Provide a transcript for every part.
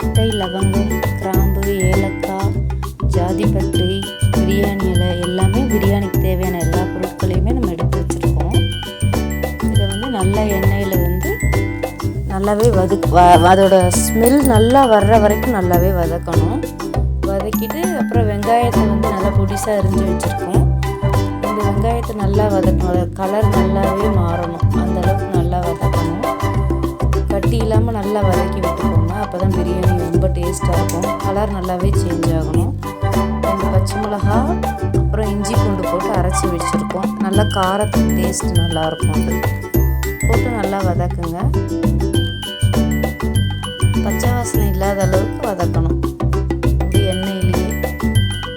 பட்டை லவங்கம் கிராம்பு ஏலக்காய் ஜாதிபத்திரி பிரியாணி இலை எல்லாமே பிரியாணிக்கு தேவையான எல்லா பொருட்களையுமே நம்ம எடுத்து வச்சுருக்கோம். இதை வந்து நல்லா எண்ணெயில் வந்து நல்லாவே வதக் வ- அதோட ஸ்மெல் நல்லா வர்ற வரைக்கும் நல்லாவே வதக்கணும். வதக்கிட்டு அப்புறம் வெங்காயத்தை வந்து நல்லா பொடிசாக அரிஞ்சு வச்சுருக்கோம். இந்த வெங்காயத்தை நல்லா வதக்கணும். கலர் நல்லாவே மாறணும். அந்தளவுக்கு நல்லா வதக்கணும். கட்டி இல்லாமல் நல்லா வதக்கி விட்டுக்கோங்க. அப்போ தான் பிரியாணி ரொம்ப டேஸ்ட்டாக இருக்கும். கலர் நல்லாவே சேஞ்ச் ஆகணும். ரெண்டு பச்சை மிளகா அப்புறம் இஞ்சி பூண்டு போட்டு அரைச்சி வச்சுருக்கோம் நல்லா காரத்துக்கு டேஸ்ட் நல்லாயிருக்கும் அது. போட்டு நல்லா வதக்குங்க. பச்சை வாசனை இல்லாத அளவுக்கு வதக்கணும். இது எண்ணெயிலேயே.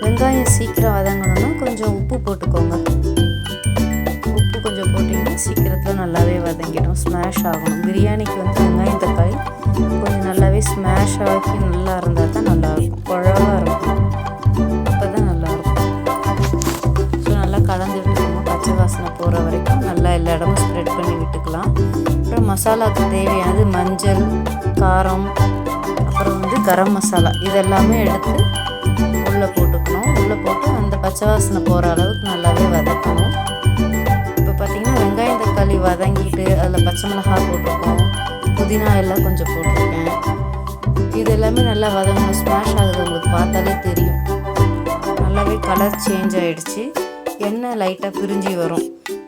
வெங்காயம் சீக்கிரம் வதங்கணும்னா கொஞ்சம் உப்பு போட்டுக்கோங்க. உப்பு கொஞ்சம் போட்டிங்கன்னா சீக்கிரத்தில் நல்லாவே வதங்கிடும். ஸ்மாஷ் ஆகணும். பிரியாணிக்கு வந்து வெங்காயம் தக்காளி கொஞ்சம் நல்லாவே ஸ்மாஷ் ஆகி நல்லா இருந்தால் தான் நல்லாயிருக்கும். குழவாக இருக்கும். அப்போ தான் நல்லாயிருக்கும். ஸோ நல்லா கலந்து விட்டுக்கணும் பச்சை வாசனை போகிற வரைக்கும் நல்லா எல்லா இடமும் ஸ்ப்ரெட் பண்ணி விட்டுக்கலாம். அப்புறம் மசாலாவுக்கு தேவையானது மஞ்சள் காரம் அப்புறம் வந்து கரம் மசாலா. இதெல்லாமே எடுத்து உள்ளே போட்டுக்கணும். உள்ளே போட்டு அந்த பச்சை வாசனை போகிற அளவுக்கு நல்லாவே வதக்கணும். இப்போ பார்த்திங்கன்னா வெங்காயம் தக்காளி வதங்கிட்டு அதில் பச்சை மிளகாய் போட்டிருக்கோம். புதினா எல்லாம் கொஞ்சம் போட்டிருக்கேன். இது எல்லாமே நல்லா வதங்கணும் ஸ்மாஷ் ஆகுது. உங்களுக்கு பார்த்தாலே தெரியும். நல்லாவே கலர் சேஞ்ச் ஆகிடுச்சு எண்ணெய் லைட்டாக பிரிஞ்சு வரும்.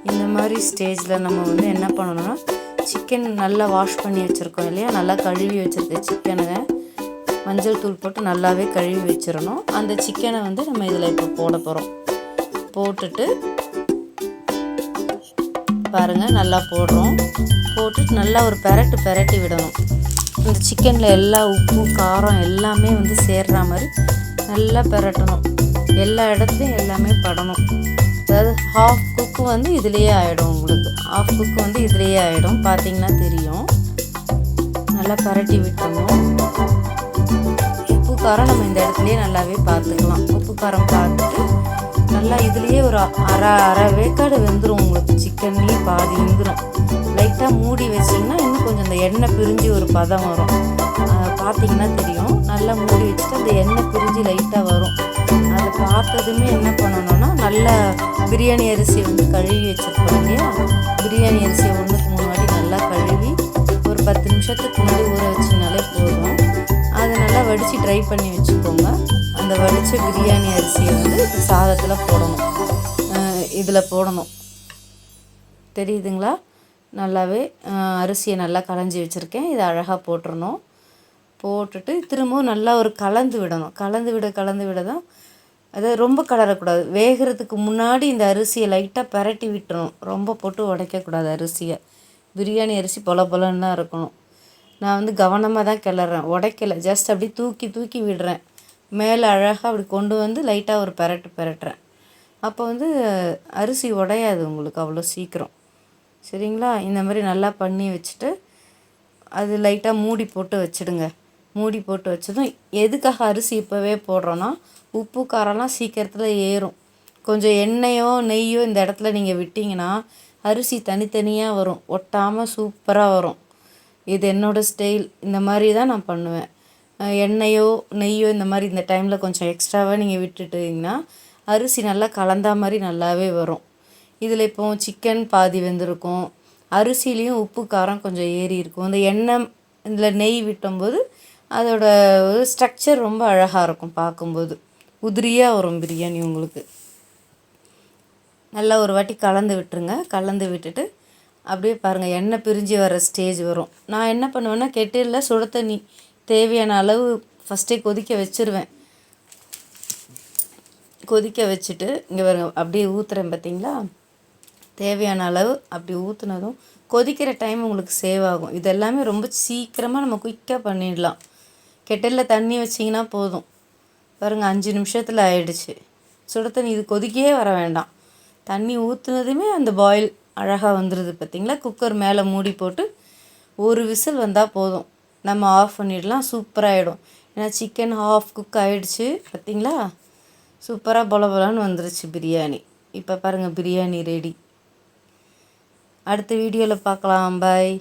இந்த மாதிரி ஸ்டேஜில் நம்ம வந்து என்ன பண்ணணும்னா சிக்கன் நல்லா வாஷ் பண்ணி வச்சுருக்கோம் இல்லையா? நல்லா கழுவி வச்சுருக்க சிக்கனை மஞ்சள் தூள் போட்டு நல்லாவே கழுவி வச்சிடணும். அந்த சிக்கனை வந்து நம்ம இதில் இப்போ போட போகிறோம் போட்டுட்டு பாருங்கள் நல்லா போடுறோம். போட்டுட்டு நல்லா ஒரு பெரட்டு பெரட்டி விடணும். இந்த சிக்கனில் எல்லா உப்பு காரம் எல்லாமே வந்து சேர்ற மாதிரி நல்லா பெரட்டணும். எல்லா இடத்துலையும் எல்லாமே படணும். அதாவது ஹாஃப் குக்கு வந்து இதுலேயே ஆகிடும் உங்களுக்கு. ஹாஃப் குக்கு வந்து இதுலேயே ஆகிடும் பார்த்தீங்கன்னா தெரியும். நல்லா பரட்டி விட்டுணும் உப்பு காரம் நம்ம இந்த இடத்துலையே நல்லாவே பார்த்துக்கலாம் உப்பு காரம் பார்த்துட்டு நல்லா இதுலேயே ஒரு அரை அரை வேக்காடு வெந்துடும் உங்களுக்கு. சிக்கன்லேயே பாதி வெந்துடும் லைட்டாக மூடி வச்சிங்கன்னா இன்னும் கொஞ்சம் அந்த எண்ணெய் பிரிஞ்சு ஒரு பதம் வரும். பார்த்தீங்கன்னா தெரியும். நல்லா மூடி வச்சுட்டு அந்த எண்ணெய் பிரிஞ்சு லைட்டாக வரும். அதை பார்த்ததுமே என்ன பண்ணணும்னா நல்ல பிரியாணி அரிசி வந்து கழுவி வச்சுருக்கோம் இல்லையா? பிரியாணி அரிசியை ஒன்றுக்கு மூணு நல்லா கழுவி ஒரு பத்து நிமிஷத்துக்கு முன்னாடி ஊற வச்சிங்கனாலே போதும். அதை நல்லா வடித்து ட்ரை பண்ணி வச்சுக்கோங்க. அந்த வடித்த பிரியாணி அரிசியை வந்து சாதத்தில் போடணும். இதில் போடணும். தெரியுதுங்களா? நல்லாவே அரிசியை நல்லா களைஞ்சி வச்சுருக்கேன். இதை அழகாக போட்டுடணும் போட்டுட்டு திரும்பவும் நல்லா ஒரு கலந்து விடணும். கலந்து விட கலந்து விட தான் அதை ரொம்ப கலரக்கூடாது. வேகிறதுக்கு முன்னாடி இந்த அரிசியை லைட்டாக பரட்டி விட்டுறணும். ரொம்ப போட்டு உடைக்கக்கூடாது அரிசியை. பிரியாணி அரிசி பொல பொலன்னு தான் இருக்கணும். நான் வந்து கவனமாக தான் கிளறேன். உடைக்கலை. ஜஸ்ட் அப்படி தூக்கி தூக்கி விடுறேன். மேலே அழகாக அப்படி கொண்டு வந்து லைட்டாக ஒரு பெரட்டு பெரட்டுறேன். அப்போ வந்து அரிசி உடையாது உங்களுக்கு அவ்வளோ சீக்கிரம். சரிங்களா? இந்த மாதிரி நல்லா பண்ணி வச்சுட்டு அது லைட்டாக மூடி போட்டு வச்சிடுங்க. மூடி போட்டு வச்சதும் எதுக்காக அரிசி இப்போவே போடுறோன்னா உப்பு காரம்லாம் சீக்கிரத்தில் ஏறும். கொஞ்சம் எண்ணெயோ நெய்யோ இந்த இடத்துல நீங்கள் விட்டிங்கன்னா அரிசி தனித்தனியாக வரும். ஒட்டாமல் சூப்பராக வரும். இது என்னோடய ஸ்டைல். இந்த மாதிரி தான் நான் பண்ணுவேன். எண்ணெயோ நெய்யோ இந்த மாதிரி இந்த டைமில் கொஞ்சம் எக்ஸ்ட்ராவாக நீங்கள் விட்டுட்டிங்கன்னா அரிசி நல்லா கலந்தா மாதிரி நல்லாவே வரும். இதில் இப்போ சிக்கன் பாதி வெந்திருக்கும். அரிசிலையும் உப்பு காரம் கொஞ்சம் ஏறி இருக்கும். இந்த எண்ணெய் இதில் நெய் விட்டும்போது அதோட ஸ்ட்ரக்சர் ரொம்ப அழகாக இருக்கும் பார்க்கும்போது. உதிரியாக வரும் பிரியாணி உங்களுக்கு. நல்லா ஒரு வாட்டி கலந்து விட்டுருங்க. கலந்து விட்டுட்டு அப்படியே பாருங்கள் எண்ணெய் பிரிஞ்சு வர ஸ்டேஜ் வரும். நான் என்ன பண்ணுவேன்னா கெட்டிலில் சுட தண்ணி தேவையான அளவு ஃபஸ்ட்டே கொதிக்க வச்சுருவேன். கொதிக்க வச்சுட்டு இங்கே பாருங்க அப்படியே ஊற்றுறேன் பார்த்தீங்களா தேவையான அளவு அப்படி ஊற்றுனதும் கொதிக்கிற டைம் உங்களுக்கு சேவ் ஆகும். இது எல்லாமே ரொம்ப சீக்கிரமாக நம்ம குயிக்காக பண்ணிடலாம். கெட்டலில் தண்ணி வச்சிங்கன்னா போதும். பாருங்கள் அஞ்சு நிமிஷத்தில் ஆயிடுச்சு. சுட தண்ணி இது கொதிக்கவே வர வேண்டாம். தண்ணி ஊற்றுனதுமே அந்த பாயில் அழகாக வந்துடுது பார்த்தீங்களா குக்கர் மேலே மூடி போட்டு ஒரு விசில் வந்தால் போதும். நம்ம ஆஃப் பண்ணிடலாம் சூப்பராகிடும் ஏன்னா சிக்கன் ஹாஃப் குக் ஆகிடுச்சு பார்த்தீங்களா சூப்பராக பொல பொலன்னு வந்துருச்சு பிரியாணி. இப்போ பாருங்கள் பிரியாணி ரெடி அடுத்த வீடியோவில் பார்க்கலாம் பாய்